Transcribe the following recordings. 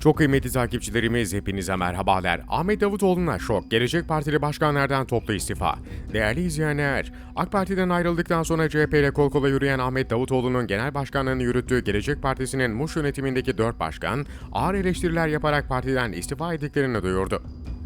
Çok kıymetli takipçilerimiz hepinize merhabalar. Ahmet Davutoğlu'na şok. Gelecek Partili başkanlardan toplu istifa. Değerli izleyenler, AK Parti'den ayrıldıktan sonra CHP ile kol kola yürüyen Ahmet Davutoğlu'nun genel başkanlığını yürüttüğü Gelecek Partisi'nin Muş yönetimindeki 4 başkan ağır eleştiriler yaparak partiden istifa ettiklerini duyurdu.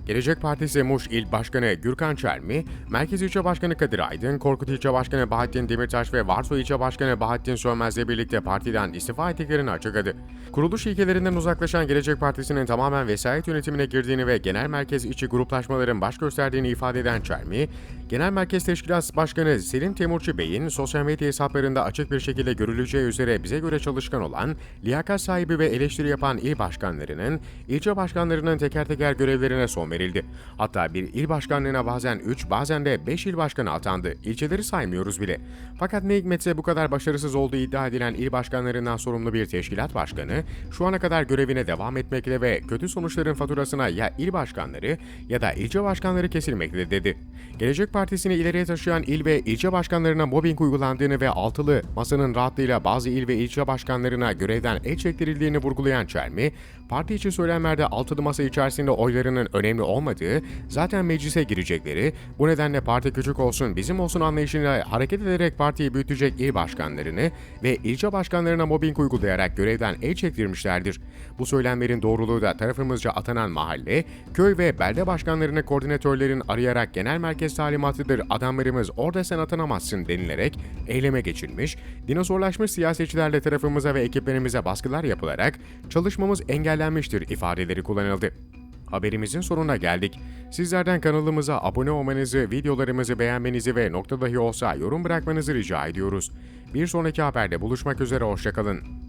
Gelecek Partisi Muş İl Başkanı Gürkan Çelmi, Merkez İlçe Başkanı Kadir Aydın, Korkut İlçe Başkanı Bahattin Demirtaş ve Varso İlçe Başkanı Bahattin Sönmez'le birlikte partiden istifa ettiklerini açıkladı. Kuruluş ilkelerinden uzaklaşan Gelecek Partisi'nin tamamen vesayet yönetimine girdiğini ve genel merkez içi gruplaşmaların baş gösterdiğini ifade eden Çelmi, Genel Merkez Teşkilat Başkanı Selim Temurçu Bey'in sosyal medya hesaplarında açık bir şekilde görüleceği üzere bize göre çalışkan olan, liyakat sahibi ve eleştiri yapan il başkanlarının, ilçe başkanlarının teker teker görevlerine son verildi. Hatta bir il başkanlığına bazen 3 bazen de 5 il başkanı atandı. İlçeleri saymıyoruz bile. Fakat ne hikmetse bu kadar başarısız olduğu iddia edilen il başkanlarından sorumlu bir teşkilat başkanı şu ana kadar görevine devam etmekle ve kötü sonuçların faturasına ya il başkanları ya da ilçe başkanları kesilmekte dedi. Gelecek Partisi'ni ileriye taşıyan il ve ilçe başkanlarına mobbing uygulandığını ve altılı masanın rahatlığıyla bazı il ve ilçe başkanlarına görevden el çektirildiğini vurgulayan Çelmi, parti içi söylemlerde altılı masa içerisinde oylarının önemli olmadığı, zaten meclise girecekleri, bu nedenle parti küçük olsun bizim olsun anlayışıyla hareket ederek partiyi büyütecek il başkanlarını ve ilçe başkanlarına mobbing uygulayarak görevden el çektirmişlerdir. Bu söylemlerin doğruluğu da tarafımızca atanan mahalle, köy ve belde başkanlarını koordinatörlerin arayarak genel merkez talimatıdır adamlarımız orada sen atanamazsın denilerek eyleme geçilmiş, dinozorlaşmış siyasetçilerle tarafımıza ve ekiplerimize baskılar yapılarak çalışmamız engellenmiştir ifadeleri kullanıldı. Haberimizin sonuna geldik. Sizlerden kanalımıza abone olmanızı, videolarımızı beğenmenizi ve nokta dahi olsa yorum bırakmanızı rica ediyoruz. Bir sonraki haberde buluşmak üzere, hoşçakalın.